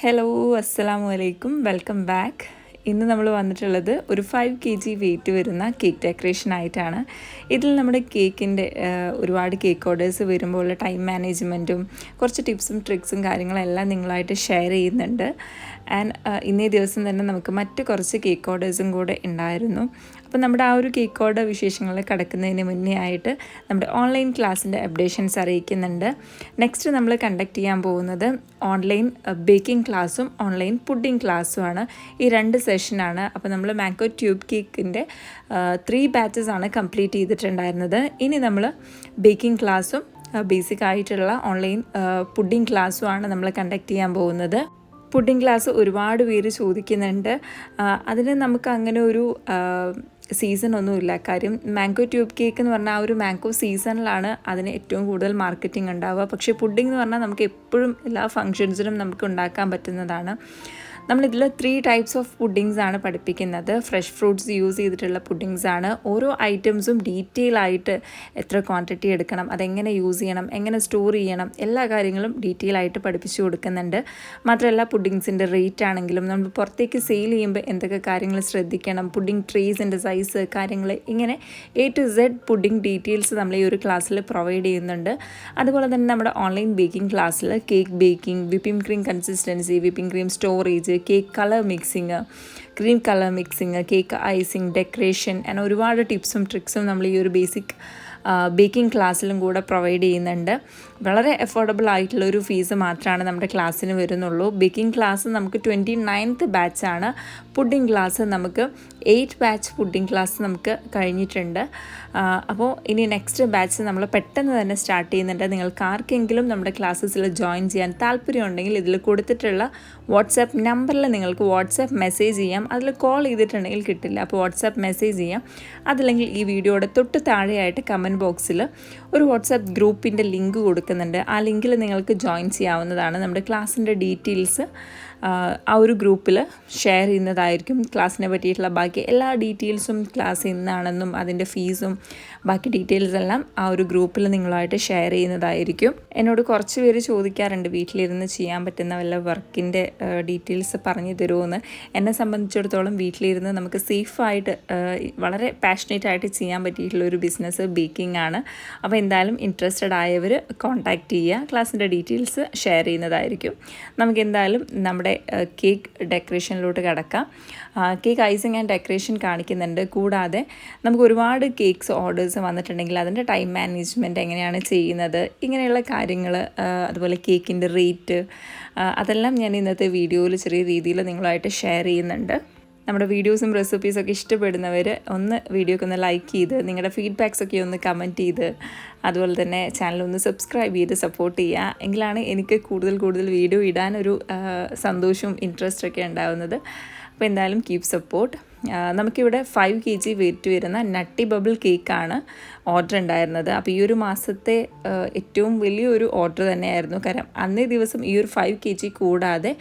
Hello അസ്സലാമു അലൈക്കും welcome back ഇന്ന് നമ്മൾ വന്നിട്ടുള്ളത് ഒരു ഫൈവ് കെ ജി വെയിറ്റ് വരുന്ന കേക്ക് ഡെക്കറേഷൻ ആയിട്ടാണ്. ഇതിൽ നമ്മുടെ കേക്കിന്റെ ഒരുപാട് കേക്ക് ഓർഡേഴ്സ് വരുമ്പോൾ ടൈം മാനേജ്മെന്റും കുറച്ച് ടിപ്സും ട്രിക്സും കാര്യങ്ങളെല്ലാം നിങ്ങളായിട്ട് ഷെയർ ചെയ്യുന്നുണ്ട്. ആൻഡ് ഇന്നേ ദിവസം തന്നെ നമുക്ക് മറ്റ് കുറച്ച് കേക്ക് ഓർഡേഴ്സും കൂടെ ഉണ്ടായിരുന്നു. അപ്പോൾ നമ്മുടെ ആ ഒരു കേക്ക് ഓർഡർ വിശേഷങ്ങൾ കിടക്കുന്നതിന് മുന്നേ ആയിട്ട് നമ്മുടെ ഓൺലൈൻ ക്ലാസ്സിന്റെ അപ്ഡേഷൻസ് അറിയിക്കുന്നുണ്ട്. നെക്സ്റ്റ് നമ്മൾ കണ്ടക്ട് ചെയ്യാൻ പോകുന്നത് ഓൺലൈൻ ബേക്കിംഗ് ക്ലാസ്സും ഓൺലൈൻ പുഡിംഗ് ക്ലാസ്സുമാണ് ഈ രണ്ട് സെഷനാണ് അപ്പോൾ നമ്മൾ മാങ്കോ ട്യൂബ് കേക്കിന്റെ ത്രീ ബാച്ചസ് ആണ് കംപ്ലീറ്റ് ചെയ്തിട്ടുണ്ടായിരുന്നത്. ഇനി നമ്മൾ ബേക്കിംഗ് ക്ലാസ്സും ബേസിക് ആയിട്ടുള്ള ഓൺലൈൻ പുഡിംഗ് ക്ലാസ്സുമാണ് നമ്മൾ കണ്ടക്ട് ചെയ്യാൻ പോകുന്നത്. പുഡിംഗ് ക്ലാസ് ഒരുപാട് പേര് ചോദിക്കുന്നുണ്ട്. ആ, അതിന് നമുക്ക് അങ്ങനെ ഒരു സീസൺ ഒന്നുമില്ല കാര്യം മാംഗോ ട്യൂബ് കേക്ക് എന്ന് പറഞ്ഞാൽ ആ ഒരു മാംഗോ സീസണിലാണ് അതിന് ഏറ്റവും കൂടുതൽ മാർക്കറ്റിംഗ് ഉണ്ടാവുക. പക്ഷേ പുഡിംഗ് എന്ന് പറഞ്ഞാൽ നമുക്ക് എപ്പോഴും എല്ലാ ഫങ്ഷൻസിനും നമുക്ക് ഉണ്ടാക്കാൻ പറ്റുന്നതാണ്. നമ്മളിതിൽ ത്രീ ടൈപ്സ് ഓഫ് പുഡിങ്സ് ആണ് പഠിപ്പിക്കുന്നത്. ഫ്രഷ് ഫ്രൂട്ട്സ് യൂസ് ചെയ്തിട്ടുള്ള പുഡിങ്സ് ആണ്. ഓരോ ഐറ്റംസും ഡീറ്റെയിൽ ആയിട്ട് എത്ര ക്വാണ്ടിറ്റി എടുക്കണം അതെങ്ങനെ യൂസ് ചെയ്യണം എങ്ങനെ സ്റ്റോർ ചെയ്യണം എല്ലാ കാര്യങ്ങളും ഡീറ്റെയിൽ ആയിട്ട് പഠിപ്പിച്ചു കൊടുക്കുന്നുണ്ട്. മാത്രമല്ല പുഡിങ്സിന്റെ റേറ്റ് ആണെങ്കിലും നമ്മൾ പുറത്തേക്ക് സെയിൽ ചെയ്യുമ്പോൾ എന്തൊക്കെ കാര്യങ്ങൾ ശ്രദ്ധിക്കണം പുഡിംഗ് ട്രേസിന്റെ സൈസ് കാര്യങ്ങൾ ഇങ്ങനെ A to Z pudding details നമ്മൾ ഈ ഒരു ക്ലാസ്സിൽ പ്രൊവൈഡ് ചെയ്യുന്നുണ്ട്. അതുപോലെ തന്നെ നമ്മുടെ ഓൺലൈൻ ബേക്കിംഗ് ക്ലാസ്സിൽ cake baking whipping cream consistency whipping cream storage cake colour mixing cream colour mixing cake icing decoration അങ്ങനെ ഒരുപാട് ടിപ്സും ട്രിക്സും നമ്മൾ ഈ ഒരു ബേസിക് ബേക്കിംഗ് ക്ലാസ്സിലും കൂടെ പ്രൊവൈഡ് ചെയ്യുന്നുണ്ട്. വളരെ അഫോർഡബിൾ ആയിട്ടുള്ള ഒരു ഫീസ് മാത്രമാണ് നമ്മുടെ ക്ലാസ്സിന് വരുന്നുള്ളൂ. ബേക്കിംഗ് ക്ലാസ് നമുക്ക് ട്വന്റി നയൻത്ത് ബാച്ചാണ് പുഡിംഗ് ക്ലാസ് നമുക്ക് എയ്റ്റ് ബാച്ച് പുഡിംഗ് ക്ലാസ് നമുക്ക് കഴിഞ്ഞിട്ടുണ്ട്. അപ്പോൾ ഇനി നെക്സ്റ്റ് ബാച്ച് നമ്മൾ പെട്ടെന്ന് തന്നെ സ്റ്റാർട്ട് ചെയ്യുന്നുണ്ട്. നിങ്ങൾക്ക് ആർക്കെങ്കിലും നമ്മുടെ ക്ലാസ്സസിൽ ജോയിൻ ചെയ്യാൻ താല്പര്യമുണ്ടെങ്കിൽ ഇതിൽ കൊടുത്തിട്ടുള്ള വാട്സാപ്പ് നമ്പറിൽ നിങ്ങൾക്ക് വാട്സാപ്പ് മെസ്സേജ് ചെയ്യാം. അതിൽ കോൾ ചെയ്തിട്ടുണ്ടെങ്കിൽ കിട്ടില്ല. അപ്പോൾ വാട്സാപ്പ് മെസ്സേജ് ചെയ്യാം. അതല്ലെങ്കിൽ ഈ വീഡിയോയുടെ തൊട്ട് താഴെയായിട്ട് കമന്റ് ബോക്സിൽ ഒരു വാട്സാപ്പ് ഗ്രൂപ്പിന്റെ ലിങ്ക് കൊടുക്കുന്നുണ്ട്. ആ ലിങ്കിൽ നിങ്ങൾക്ക് ജോയിൻ ചെയ്യാവുന്നതാണ് നമ്മുടെ ക്ലാസ്സിന്റെ ഡീറ്റെയിൽസ്. ആ ഒരു ഗ്രൂപ്പിൽ ഷെയർ ചെയ്യുന്നതായിരിക്കും. ക്ലാസ്സിനെ പറ്റിയിട്ടുള്ള ബാക്കി എല്ലാ ഡീറ്റെയിൽസും ക്ലാസ് ഇന്നാണെന്നും അതിന്റെ ഫീസും ബാക്കി ഡീറ്റെയിൽസ് എല്ലാം ആ ഒരു ഗ്രൂപ്പിൽ നിങ്ങളുമായിട്ട് ഷെയർ ചെയ്യുന്നതായിരിക്കും. എന്നോട് കുറച്ച് പേര് ചോദിക്കാറുണ്ട് വീട്ടിലിരുന്ന് ചെയ്യാൻ പറ്റുന്ന വല്ല വർക്കിന്റെ ഡീറ്റെയിൽസ് പറഞ്ഞു തരുമോയെന്ന് എന്നെ സംബന്ധിച്ചിടത്തോളം വീട്ടിലിരുന്ന് നമുക്ക് സേഫായിട്ട് വളരെ പാഷനേറ്റ് ആയിട്ട് ചെയ്യാൻ പറ്റിയിട്ടുള്ള ഒരു ബിസിനസ് ബേക്കിംഗ് ആണ്. അപ്പോൾ എന്തായാലും ഇൻട്രസ്റ്റഡ് ആയവർ കോൺടാക്റ്റ് ചെയ്യുക ക്ലാസ്സിന്റെ ഡീറ്റെയിൽസ് ഷെയർ ചെയ്യുന്നതായിരിക്കും. നമുക്ക് എന്തായാലും നമ്മുടെ കേക്ക് ഡെക്കറേഷനിലോട്ട് കിടക്കാം. കേക്ക് ഐസിങ് ആൻഡ് ഡെക്കറേഷൻ കാണിക്കുന്നുണ്ട്. കൂടാതെ നമുക്ക് ഒരുപാട് കേക്ക്സ് ഓർഡേഴ്സ് വന്നിട്ടുണ്ടെങ്കിൽ അതിന്റെ ടൈം മാനേജ്മെന്റ് എങ്ങനെയാണ് ചെയ്യുന്നത് ഇങ്ങനെയുള്ള കാര്യങ്ങൾ അതുപോലെ കേക്കിന്റെ റേറ്റ് അതെല്ലാം ഞാൻ ഇന്നത്തെ വീഡിയോയിൽ ചെറിയ രീതിയിൽ നിങ്ങളുമായിട്ട് ഷെയർ ചെയ്യുന്നുണ്ട്. നമ്മുടെ വീഡിയോസും റെസിപ്പീസും ഒക്കെ ഇഷ്ടപ്പെടുന്നവർ ഒന്ന് വീഡിയോക്ക് ഒന്ന് ലൈക്ക് ചെയ്ത് നിങ്ങളുടെ ഫീഡ്ബാക്സ് ഒക്കെ ഒന്ന് കമന്റ് ചെയ്ത് അതുപോലെ തന്നെ ചാനൽ ഒന്ന് സബ്സ്ക്രൈബ് ചെയ്ത് സപ്പോർട്ട് ചെയ്യുക. എങ്കിലാണ് എനിക്ക് കൂടുതൽ കൂടുതൽ വീഡിയോ ഇടാനൊരു സന്തോഷവും ഇൻട്രസ്റ്റ് ഒക്കെ ഉണ്ടാവുന്നത്. അപ്പോൾ എന്തായാലും കീപ് സപ്പോർട്ട് നമുക്കിവിടെ ഫൈവ് കെ ജി വെയിറ്റ് വരുന്ന നട്ടി ബബിൾ കേക്കാണ് ഓർഡർ ഉണ്ടായിരുന്നത്. അപ്പോൾ ഈ ഒരു മാസത്തെ ഏറ്റവും വലിയൊരു ഓർഡർ തന്നെയായിരുന്നു. കാരണം അന്നേ ദിവസം ഈ ഒരു ഫൈവ് കെ ജി കൂടാതെ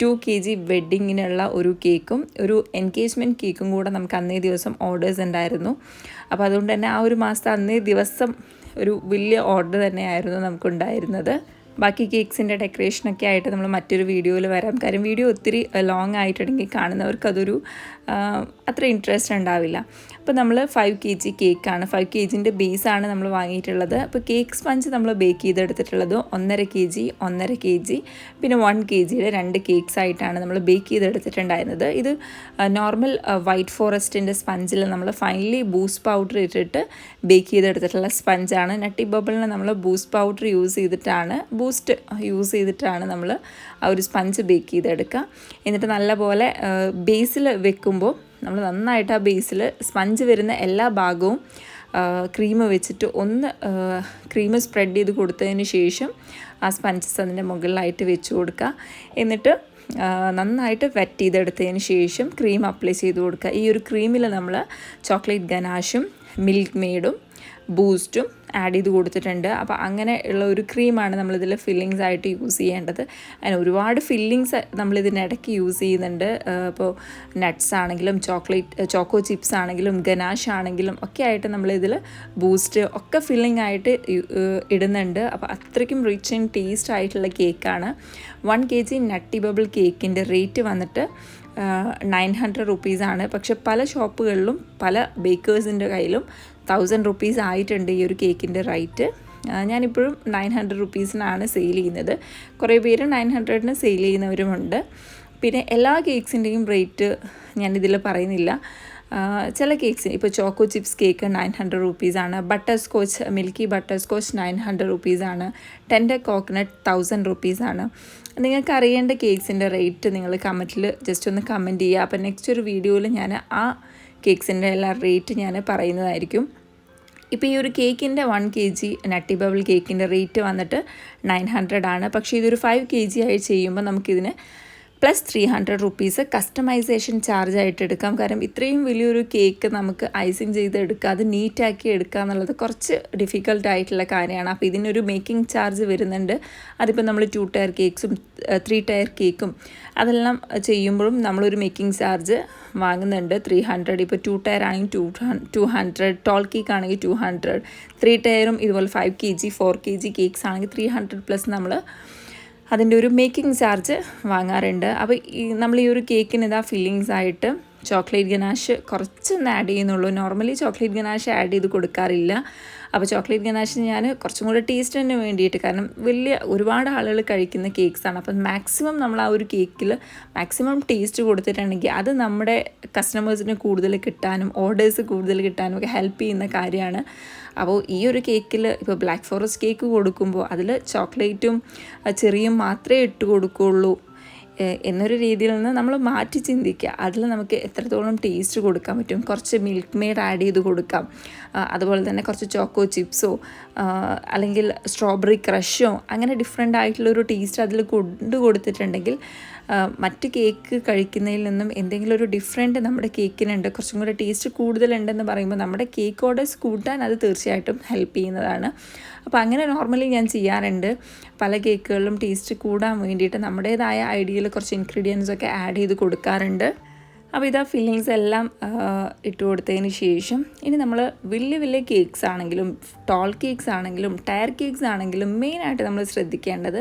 ടു കെ ജി വെഡ്ഡിങ്ങിനുള്ള ഒരു കേക്കും ഒരു എൻഗേജ്മെന്റ് കേക്കും കൂടെ നമുക്ക് അന്നേ ദിവസം ഓർഡേഴ്സ് ഉണ്ടായിരുന്നു. അപ്പോൾ അതുകൊണ്ട് തന്നെ ആ ഒരു മാസത്തെ അന്നേ ദിവസം ഒരു വലിയ ഓർഡർ തന്നെയായിരുന്നു നമുക്കുണ്ടായിരുന്നത്. ബാക്കി കേക്ക്സിന്റെ ഡെക്കറേഷനൊക്കെ ആയിട്ട് നമ്മൾ മറ്റൊരു വീഡിയോയിൽ വരാം. കാര്യം വീഡിയോ ഒത്തിരി ലോങ് ആയിട്ടുണ്ടെങ്കിൽ കാണുന്നവർക്ക് അതൊരു അത്ര ഇൻട്രസ്റ്റ് ഉണ്ടാവില്ല. അപ്പോൾ നമ്മൾ ഫൈവ് കെ ജി കേക്കാണ് ഫൈവ് കെ ജിന്റെ ബേസാണ് നമ്മൾ വാങ്ങിയിട്ടുള്ളത്. അപ്പോൾ കേക്ക് സ്പഞ്ച് നമ്മൾ ബേക്ക് ചെയ്തെടുത്തിട്ടുള്ളത് ഒന്നര കെ ജി ഒന്നര കെ ജി പിന്നെ വൺ കെ ജിയുടെ രണ്ട് കേക്ക്സ് ആയിട്ടാണ് നമ്മൾ ബേക്ക് ചെയ്തെടുത്തിട്ടുണ്ടായിരുന്നത്. ഇത് നോർമൽ വൈറ്റ് ഫോറസ്റ്റിന്റെ സ്പഞ്ചിൽ നമ്മൾ ഫൈനലി ബൂസ്റ്റ് പൗഡർ ഇട്ടിട്ട് ബേക്ക് ചെയ്തെടുത്തിട്ടുള്ള സ്പഞ്ചാണ് നട്ടി ബബിളിന് നമ്മൾ ബൂസ്റ്റ് പൗഡർ യൂസ് ചെയ്തിട്ടാണ്. ബൂസ്റ്റ് യൂസ് ചെയ്തിട്ടാണ് നമ്മൾ ആ ഒരു സ്പഞ്ച് ബേക്ക് ചെയ്തെടുക്കുക. എന്നിട്ട് നല്ലപോലെ ബേസിൽ വെക്കുമ്പോൾ നമ്മൾ നന്നായിട്ട് ആ ബേസിൽ സ്പഞ്ച് വരുന്ന എല്ലാ ഭാഗവും ക്രീം വെച്ചിട്ട് ഒന്ന് ക്രീം സ്പ്രെഡ് ചെയ്ത് കൊടുത്തതിന് ശേഷം ആ സ്പഞ്ചസ് അതിന്റെ മുകളിലായിട്ട് വെച്ച് കൊടുക്കുക. എന്നിട്ട് നന്നായിട്ട് വെറ്റ് ചെയ്തെടുത്തതിന് ശേഷം ക്രീം അപ്ലൈ ചെയ്ത് കൊടുക്കുക. ഈ ഒരു ക്രീമിൽ നമ്മൾ ചോക്ലേറ്റ് ഗനാഷും മിൽക്ക് മെയ്ഡും ബൂസ്റ്റും ആഡ് ചെയ്ത് കൊടുത്തിട്ടുണ്ട്. അപ്പോൾ അങ്ങനെ ഉള്ള ഒരു ക്രീമാണ് നമ്മളിതിൽ ഫില്ലിങ്സ് ആയിട്ട് യൂസ് ചെയ്യേണ്ടത്. അങ്ങനെ ഒരുപാട് ഫില്ലിങ്സ് നമ്മളിതിനിടയ്ക്ക് യൂസ് ചെയ്യുന്നുണ്ട്. ഇപ്പോൾ നട്ട്സ് ആണെങ്കിലും ചോക്ലേറ്റ് ചോക്കോ ചിപ്സ് ആണെങ്കിലും ഗനാഷ് ആണെങ്കിലും ഒക്കെ ആയിട്ട് നമ്മളിതിൽ ബൂസ്റ്റ് ഒക്കെ ഫില്ലിംഗ് ആയിട്ട് ഇടുന്നുണ്ട്. അപ്പോൾ അത്രയ്ക്കും റിച്ച് ആൻഡ് ടേസ്റ്റ് ആയിട്ടുള്ള കേക്കാണ് one K G nutty bubble കേക്കിന്റെ റേറ്റ് വന്നിട്ട് നയൻ ഹൺഡ്രഡ് റുപ്പീസാണ് പക്ഷെ പല ഷോപ്പുകളിലും പല ബേക്കേഴ്സിന്റെ കയ്യിലും തൗസൻഡ് റുപ്പീസ് ആയിട്ടുണ്ട് ഈ ഒരു കേക്കിന്റെ റേറ്റ് ഞാനിപ്പോഴും നയൻ ഹൺഡ്രഡ് റുപ്പീസിനാണ് സെയിൽ ചെയ്യുന്നത്. കുറേ പേര് നയൻ ഹൺഡ്രഡിന് സെയിൽ ചെയ്യുന്നവരുമുണ്ട്. പിന്നെ എല്ലാ കേക്ക്സിന്റെയും റേറ്റ് ഞാനിതിൽ പറയുന്നില്ല. ചില കേക്ക്സ് ഇപ്പോൾ choco chips cake nine hundred റുപ്പീസാണ് butterscotch milky butterscotch nine hundred റുപ്പീസാണ് ടെൻഡർ കോക്കനട്ട് തൗസൻഡ് റുപ്പീസാണ് നിങ്ങൾക്ക് അറിയേണ്ട കേക്ക്സിന്റെ റേറ്റ് നിങ്ങൾ കമന്റിൽ ജസ്റ്റ് ഒന്ന് കമന്റ് ചെയ്യുക. അപ്പോൾ നെക്സ്റ്റ് ഒരു വീഡിയോയിൽ ഞാൻ ആ കേക്ക്സിന്റെ എല്ലാ റേറ്റ് ഞാൻ പറയുന്നതായിരിക്കും. ഇപ്പോൾ ഈ ഒരു കേക്കിന്റെ one K G nutty bubble കേക്കിന്റെ റേറ്റ് വന്നിട്ട് നയൻ ഹൺഡ്രഡ് ആണ്. പക്ഷേ ഇതൊരു ഫൈവ് കെ ജി ആയി ചെയ്യുമ്പോൾ നമുക്കിതിന് plus three hundred rupees customisation charge ആയിട്ട് എടുക്കാം. കാരണം ഇത്രയും വലിയൊരു കേക്ക് നമുക്ക് ഐസിങ് ചെയ്ത് എടുക്കുക അത് നീറ്റാക്കി എടുക്കുക എന്നുള്ളത് കുറച്ച് ഡിഫിക്കൽട്ട് ആയിട്ടുള്ള കാര്യമാണ്. അപ്പോൾ ഇതിനൊരു മേക്കിംഗ് ചാർജ് വരുന്നുണ്ട്. അതിപ്പോൾ നമ്മൾ ടു ടയർ കേക്ക്സും ത്രീ ടയർ കേക്കും അതെല്ലാം ചെയ്യുമ്പോഴും നമ്മളൊരു മേക്കിംഗ് ചാർജ് വാങ്ങുന്നുണ്ട്. ത്രീ ഹൺഡ്രഡ് ഇപ്പോൾ ടു ടയർ ആണെങ്കിൽ two two hundred tall cake ആണെങ്കിൽ ടു ഹൺഡ്രഡ് ത്രീ ടയറും ഇതുപോലെ five K G four K G cakes ആണെങ്കിൽ ത്രീ ഹൺഡ്രഡ് പ്ലസ് നമ്മൾ അതിന്റെ ഒരു മേക്കിംഗ് ചാർജ് വാങ്ങാറുണ്ട്. അപ്പോൾ ഈ നമ്മൾ ഈ ഒരു കേക്കിന് ഇതാ ഫില്ലിങ്സ് ആയിട്ട് ചോക്ലേറ്റ് ഗനാഷ് കുറച്ചൊന്ന് ആഡ് ചെയ്യുന്നുള്ളൂ. നോർമലി ചോക്ലേറ്റ് ഗനാഷ് ആഡ് ചെയ്ത് കൊടുക്കാറില്ല. അപ്പോൾ ചോക്ലേറ്റ് ഗനാഷ് ഞാൻ കുറച്ചും കൂടെ ടേസ്റ്റിന് വേണ്ടിയിട്ട് കാരണം വലിയ ഒരുപാട് ആളുകൾ കഴിക്കുന്ന കേക്ക്സാണ് അപ്പം മാക്സിമം നമ്മൾ ആ ഒരു കേക്കിൽ മാക്സിമം ടേസ്റ്റ് കൊടുത്തിട്ടുണ്ടെങ്കിൽ അത് നമ്മുടെ കസ്റ്റമേഴ്സിന് കൂടുതൽ കിട്ടാനും ഓർഡേഴ്സ് കൂടുതൽ കിട്ടാനും ഒക്കെ ഹെൽപ്പ് ചെയ്യുന്ന കാര്യമാണ്. അപ്പോൾ ഈ ഒരു കേക്കിൽ ഇപ്പോൾ ബ്ലാക്ക് ഫോറസ്റ്റ് കേക്ക് കൊടുക്കുമ്പോൾ അതിൽ ചോക്ലേറ്റും ചെറിയും മാത്രമേ ഇട്ട് കൊടുക്കുകയുള്ളൂ എന്നൊരു രീതിയിൽ നിന്ന് നമ്മൾ മാറ്റി ചിന്തിക്കുക. അതിൽ നമുക്ക് എത്രത്തോളം ടേസ്റ്റ് കൊടുക്കാൻ പറ്റും. കുറച്ച് മിൽക്ക് മെയ്ഡ് ആഡ് ചെയ്ത് കൊടുക്കാം. അതുപോലെ തന്നെ കുറച്ച് ചോക്കോ ചിപ്സോ അല്ലെങ്കിൽ സ്ട്രോബെറി ക്രഷോ അങ്ങനെ ഡിഫറെന്റ് ആയിട്ടുള്ളൊരു ടേസ്റ്റ് അതിൽ കൊണ്ടു കൊടുത്തിട്ടുണ്ടെങ്കിൽ മറ്റ് കേക്ക് കഴിക്കുന്നതിൽ നിന്നും എന്തെങ്കിലും ഒരു ഡിഫറെന്റ് നമ്മുടെ കേക്കിനുണ്ട്. കുറച്ചും കൂടെ ടേസ്റ്റ് കൂടുതലുണ്ടെന്ന് പറയുമ്പോൾ നമ്മുടെ കേക്ക് ഓർഡേഴ്സ് കൂട്ടാൻ അത് തീർച്ചയായിട്ടും ഹെൽപ്പ് ചെയ്യുന്നതാണ്. അപ്പോൾ അങ്ങനെ നോർമലി ഞാൻ ചെയ്യാറുണ്ട്. പല കേക്കുകളിലും ടേസ്റ്റ് കൂടാൻ വേണ്ടിയിട്ട് നമ്മുടേതായ ഐഡിയയിൽ കുറച്ച് ഇൻഗ്രീഡിയൻസ് ഒക്കെ ആഡ് ചെയ്ത് കൊടുക്കാറുണ്ട്. അപ്പോൾ ഇതാ ഫില്ലിങ്സ് എല്ലാം ഇട്ട് കൊടുത്തതിന് ശേഷം ഇനി നമ്മൾ വലിയ വലിയ കേക്ക്സ് ആണെങ്കിലും ടോൾ കേക്ക്സ് ആണെങ്കിലും ടയർ കേക്ക്സ് ആണെങ്കിലും മെയിനായിട്ട് നമ്മൾ ശ്രദ്ധിക്കേണ്ടത്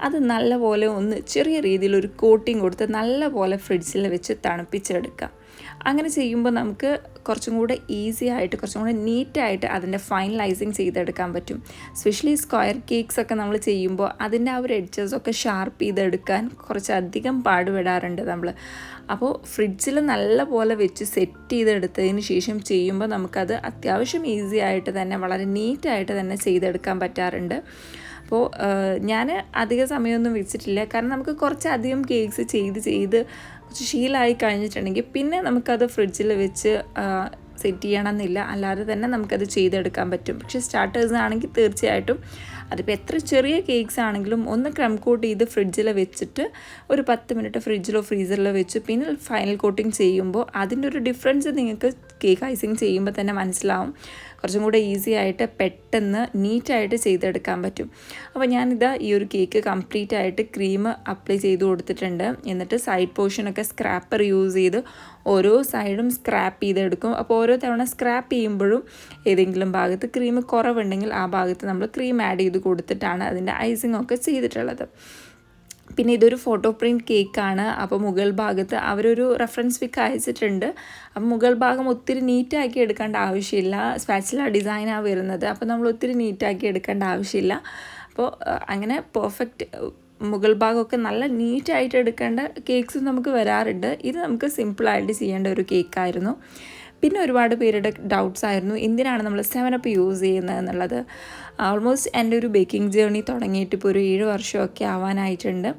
അത് നല്ലപോലെ ഒന്ന് ചെറിയ രീതിയിൽ ഒരു കോട്ടിങ് കൊടുത്ത് നല്ലപോലെ ഫ്രിഡ്ജിൽ വെച്ച് തണുപ്പിച്ചെടുക്കാം. അങ്ങനെ ചെയ്യുമ്പോൾ നമുക്ക് കുറച്ചും കൂടെ ഈസി ആയിട്ട് കുറച്ചും കൂടെ നീറ്റായിട്ട് അതിന്റെ ഫൈനലൈസിങ് ചെയ്തെടുക്കാൻ പറ്റും. സ്പെഷ്യലി സ്ക്വയർ കേക്ക്സ് ഒക്കെ നമ്മൾ ചെയ്യുമ്പോൾ അതിന്റെ ആ ഒരു എഡ്ജസ് ഒക്കെ ഷാർപ്പ് ചെയ്തെടുക്കാൻ കുറച്ചധികം പാടുപെടാറുണ്ട് നമ്മൾ. അപ്പോൾ ഫ്രിഡ്ജിൽ നല്ലപോലെ വെച്ച് സെറ്റ് ചെയ്തെടുത്തതിന് ശേഷം ചെയ്യുമ്പോൾ നമുക്കത് അത്യാവശ്യം ഈസി ആയിട്ട് തന്നെ വളരെ നീറ്റായിട്ട് തന്നെ ചെയ്തെടുക്കാൻ പറ്റാറുണ്ട്. അപ്പോൾ ഞാൻ അധിക സമയമൊന്നും വെച്ചിട്ടില്ല. കാരണം നമുക്ക് കുറച്ചധികം കേക്ക്സ് ചെയ്ത് ചെയ്ത് കുറച്ച് ശീലമായി കഴിഞ്ഞിട്ടുണ്ടെങ്കിൽ പിന്നെ നമുക്കത് ഫ്രിഡ്ജിൽ വെച്ച് സെറ്റ് ചെയ്യണമെന്നില്ല. അല്ലാതെ തന്നെ നമുക്കത് ചെയ്തെടുക്കാൻ പറ്റും. പക്ഷേ സ്റ്റാർട്ടേഴ്സ് ആണെങ്കിൽ തീർച്ചയായിട്ടും അതിപ്പോൾ എത്ര ചെറിയ കേക്ക്സ് ആണെങ്കിലും ഒന്ന് ക്രം കോട്ട് ചെയ്ത് ഫ്രിഡ്ജിൽ വെച്ചിട്ട് ഒരു പത്ത് മിനിറ്റ് ഫ്രിഡ്ജിലോ ഫ്രീസറിലോ വെച്ച് പിന്നെ ഫൈനൽ കോട്ടിങ് ചെയ്യുമ്പോൾ അതിന്റെ ഒരു ഡിഫറൻസ് നിങ്ങൾക്ക് കേക്ക് ഐസിങ് ചെയ്യുമ്പോൾ തന്നെ മനസ്സിലാവും. കുറച്ചും കൂടെ ഈസി ആയിട്ട് പെട്ടെന്ന് നീറ്റായിട്ട് ചെയ്തെടുക്കാൻ പറ്റും. അപ്പോൾ ഞാനിതാ ഈ ഒരു കേക്ക് കംപ്ലീറ്റ് ആയിട്ട് ക്രീം അപ്ലൈ ചെയ്ത് കൊടുത്തിട്ടുണ്ട്. എന്നിട്ട് സൈഡ് പോർഷനൊക്കെ സ്ക്രാപ്പർ യൂസ് ചെയ്ത് ഓരോ സൈഡും സ്ക്രാപ്പ് ചെയ്തെടുക്കും. അപ്പോൾ ഓരോ തവണ സ്ക്രാപ്പ് ചെയ്യുമ്പോഴും ഏതെങ്കിലും ഭാഗത്ത് ക്രീം കുറവുണ്ടെങ്കിൽ ആ ഭാഗത്ത് നമ്മൾ ക്രീം ആഡ് ചെയ്ത് കൊടുത്തിട്ടാണ് അതിന്റെ ഐസിങ് ഒക്കെ ചെയ്തിട്ടുള്ളത്. പിന്നെ ഇതൊരു ഫോട്ടോ പ്രിന്റ് കേക്കാണ് അപ്പോൾ മുകൾ ഭാഗത്ത് അവരൊരു റെഫറൻസ് പിക്ക് അയച്ചിട്ടുണ്ട്. അപ്പം മുകൾ ഭാഗം ഒത്തിരി നീറ്റാക്കി എടുക്കേണ്ട ആവശ്യമില്ല. സ്പാച്ചില ഡിസൈനാണ് വരുന്നത്. അപ്പോൾ നമ്മൾ ഒത്തിരി നീറ്റാക്കി എടുക്കേണ്ട ആവശ്യമില്ല. അപ്പോൾ അങ്ങനെ പെർഫെക്റ്റ് മുകൾ ഭാഗമൊക്കെ നല്ല നീറ്റായിട്ട് എടുക്കേണ്ട കേക്ക്സ് നമുക്ക് വരാറുണ്ട്. ഇത് നമുക്ക് സിമ്പിളായിട്ട് ചെയ്യേണ്ട ഒരു കേക്കായിരുന്നു പിന്നെ ഒരുപാട് പേരുടെ ഡൗട്ട്സ് ആയിരുന്നു. എന്തിനാണ് നമ്മൾ സെവൻ അപ്പ് യൂസ് ചെയ്യുന്നത് എന്നുള്ളത്. ഓൾമോസ്റ്റ് എന്റെ ഒരു ബേക്കിംഗ് ജേർണി തുടങ്ങിയിട്ട് ഇപ്പോൾ ഒരു ഏഴ് വർഷമൊക്കെ ആവാനായിട്ടുണ്ട്.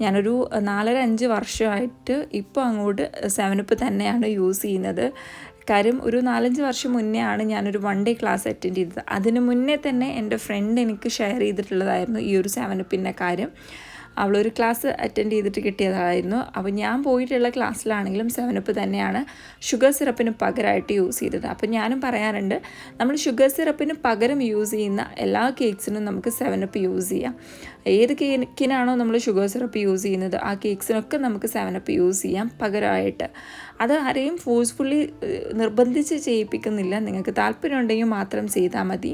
ഞാനൊരു നാലര അഞ്ച് വർഷമായിട്ട് ഇപ്പോൾ അങ്ങോട്ട് സെവൻ അപ്പ് തന്നെയാണ് യൂസ് ചെയ്യുന്നത്. കാര്യം ഒരു നാലഞ്ച് വർഷം മുന്നേ ആണ് ഞാനൊരു വൺ ഡേ ക്ലാസ് അറ്റൻഡ് ചെയ്തത്. അതിന് മുന്നേ തന്നെ എന്റെ ഫ്രണ്ട് എനിക്ക് ഷെയർ ചെയ്തിട്ടുള്ളതായിരുന്നു ഈ ഒരു സെവൻ സെവനപ്പിന്റെ കാര്യം. അവളൊരു ക്ലാസ് അറ്റൻഡ് ചെയ്തിട്ട് കിട്ടിയതായിരുന്നു. അപ്പോൾ ഞാൻ പോയിട്ടുള്ള ക്ലാസ്സിലാണെങ്കിലും സെവനപ്പ് തന്നെയാണ് ഷുഗർ സിറപ്പിന് പകരമായിട്ട് യൂസ് ചെയ്തത്. അപ്പോൾ ഞാനും പറയാറുണ്ട് നമ്മൾ ഷുഗർ സിറപ്പിന് പകരം യൂസ് ചെയ്യുന്ന എല്ലാ കേക്ക്സിനും നമുക്ക് സെവനപ്പ് യൂസ് ചെയ്യാം. ഏത് കേക്കിനാണോ നമ്മൾ ഷുഗർ സിറപ്പ് യൂസ് ചെയ്യുന്നത് ആ കേക്ക്സിനൊക്കെ നമുക്ക് സെവനപ്പ് യൂസ് ചെയ്യാം പകരമായിട്ട് അത് ആരെയും ഫോഴ്സ്ഫുള്ളി നിർബന്ധിച്ച് ചെയ്യിപ്പിക്കുന്നില്ല. നിങ്ങൾക്ക് താല്പര്യമുണ്ടെങ്കിൽ മാത്രം ചെയ്താൽ മതി.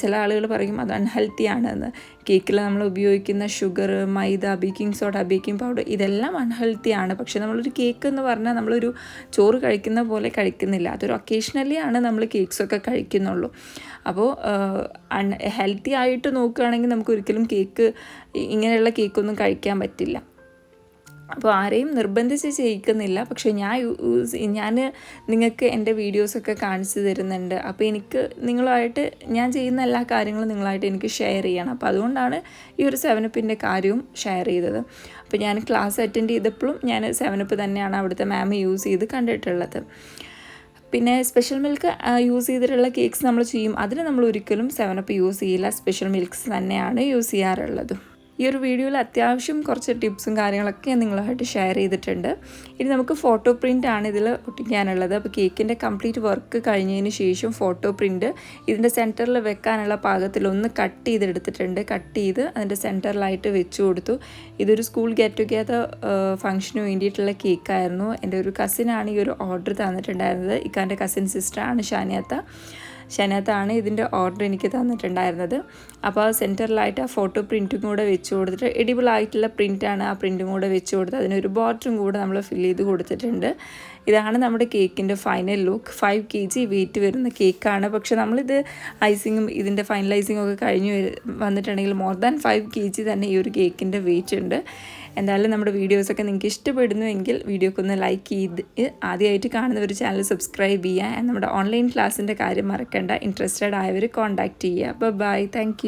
ചില ആളുകൾ പറയും അത് അൺഹെൽത്തി ആണെന്ന്. കേക്കിൽ നമ്മൾ ഉപയോഗിക്കുന്ന sugar maida baking soda baking powder ഇതെല്ലാം അൺഹെൽത്തി ആണ്. പക്ഷേ നമ്മളൊരു കേക്ക് എന്ന് പറഞ്ഞാൽ നമ്മളൊരു ചോറ് കഴിക്കുന്ന പോലെ കഴിക്കുന്നില്ല. അതൊരു ഒക്കേഷണലി ആണ് നമ്മൾ കേക്ക്സൊക്കെ കഴിക്കുന്നുള്ളൂ. അപ്പോൾ ഹെൽത്തി ആയിട്ട് നോക്കുകയാണെങ്കിൽ നമുക്ക് ഒരിക്കലും കേക്ക് ഇങ്ങനെയുള്ള കേക്കൊന്നും കഴിക്കാൻ പറ്റില്ല. അപ്പോൾ ആരെയും നിർബന്ധിച്ച് ചെയ്യിക്കുന്നില്ല. പക്ഷേ ഞാൻ യൂസ് ഞാൻ നിങ്ങൾക്ക് എന്റെ വീഡിയോസൊക്കെ കാണിച്ചു തരുന്നുണ്ട്. അപ്പോൾ എനിക്ക് നിങ്ങളായിട്ട് ഞാൻ ചെയ്യുന്ന എല്ലാ കാര്യങ്ങളും നിങ്ങളായിട്ട് എനിക്ക് ഷെയർ ചെയ്യണം. അപ്പോൾ അതുകൊണ്ടാണ് ഈ ഒരു സെവനപ്പിന്റെ കാര്യവും ഷെയർ ചെയ്തത്. അപ്പോൾ ഞാൻ ക്ലാസ് അറ്റൻഡ് ചെയ്തപ്പോഴും ഞാൻ സെവനപ്പ് തന്നെയാണ് അവിടുത്തെ മാം യൂസ് ചെയ്ത് കണ്ടിട്ടുള്ളത്. പിന്നെ സ്പെഷ്യൽ മിൽക്ക് യൂസ് ചെയ്തിട്ടുള്ള കേക്ക്സ് നമ്മൾ ചെയ്യും. അതിന് നമ്മൾ ഒരിക്കലും സെവനപ്പ് യൂസ് ചെയ്യില്ല. സ്പെഷ്യൽ മിൽക്ക്സ് തന്നെയാണ് യൂസ് ചെയ്യാറുള്ളത്. ഈ ഒരു വീഡിയോയിൽ അത്യാവശ്യം കുറച്ച് ടിപ്സും കാര്യങ്ങളൊക്കെ ഞാൻ നിങ്ങളുമായിട്ട് ഷെയർ ചെയ്തിട്ടുണ്ട്. ഇനി നമുക്ക് ഫോട്ടോ പ്രിന്റ് ആണ് ഇതിൽ ഒട്ടിക്കാനുള്ളത്. അപ്പോൾ കേക്കിന്റെ കംപ്ലീറ്റ് വർക്ക് കഴിഞ്ഞതിന് ശേഷം ഫോട്ടോ പ്രിന്റ് ഇതിന്റെ സെന്ററിൽ വെക്കാനുള്ള പാകത്തിൽ ഒന്ന് കട്ട് ചെയ്തെടുത്തിട്ടുണ്ട്. കട്ട് ചെയ്ത് അതിന്റെ സെന്ററിലായിട്ട് വെച്ച് കൊടുത്തു. ഇതൊരു സ്കൂൾ ഗെറ്റ് ടുഗെദർ ഫംഗ്ഷന് വേണ്ടിയിട്ടുള്ള കേക്കായിരുന്നു. എന്റെ ഒരു കസിനാണ് ഈ ഒരു ഓർഡർ തന്നിട്ടുണ്ടായിരുന്നത്. ഇക്കാന്റെ കസിൻ സിസ്റ്ററാണ് ഷാനിയത്ത. ഷനത്താണ് ഇതിന്റെ ഓർഡർ എനിക്ക് തന്നിട്ടുണ്ടായിരുന്നത്. അപ്പോൾ സെന്ററിലായിട്ട് ആ ഫോട്ടോ പ്രിന്റും കൂടെ വെച്ച് കൊടുത്തിട്ട് എഡിബിൾ ആയിട്ടുള്ള പ്രിന്റാണ് ആ പ്രിന്റും കൂടെ വെച്ച് കൊടുത്ത് അതിനൊരു ബോട്ടറും കൂടെ നമ്മൾ ഫില്ല് ചെയ്ത് കൊടുത്തിട്ടുണ്ട്. ഇതാണ് നമ്മുടെ കേക്കിന്റെ final look five K G weight വരുന്ന കേക്കാണ് പക്ഷേ നമ്മളിത് ഐസിങ്ങും ഇതിന്റെ ഫൈനലൈസിങ്ങും ഒക്കെ കഴിഞ്ഞ് വന്നിട്ടുണ്ടെങ്കിൽ more than five K G തന്നെ ഈ ഒരു കേക്കിന്റെ വെയിറ്റ് ഉണ്ട്. എന്തായാലും നമ്മുടെ വീഡിയോസൊക്കെ നിങ്ങൾക്ക് ഇഷ്ടപ്പെടുന്നുവെങ്കിൽ വീഡിയോക്ക് ഒന്ന് ലൈക്ക് ചെയ്ത് ആദ്യമായിട്ട് കാണുന്ന ഒരു ചാനൽ സബ്സ്ക്രൈബ് ചെയ്യുക. നമ്മുടെ ഓൺലൈൻ ക്ലാസ്സിന്റെ കാര്യം മറക്കേണ്ട. ഇൻട്രസ്റ്റഡ് ആയവർ കോൺടാക്റ്റ് ചെയ്യുക. Bye thank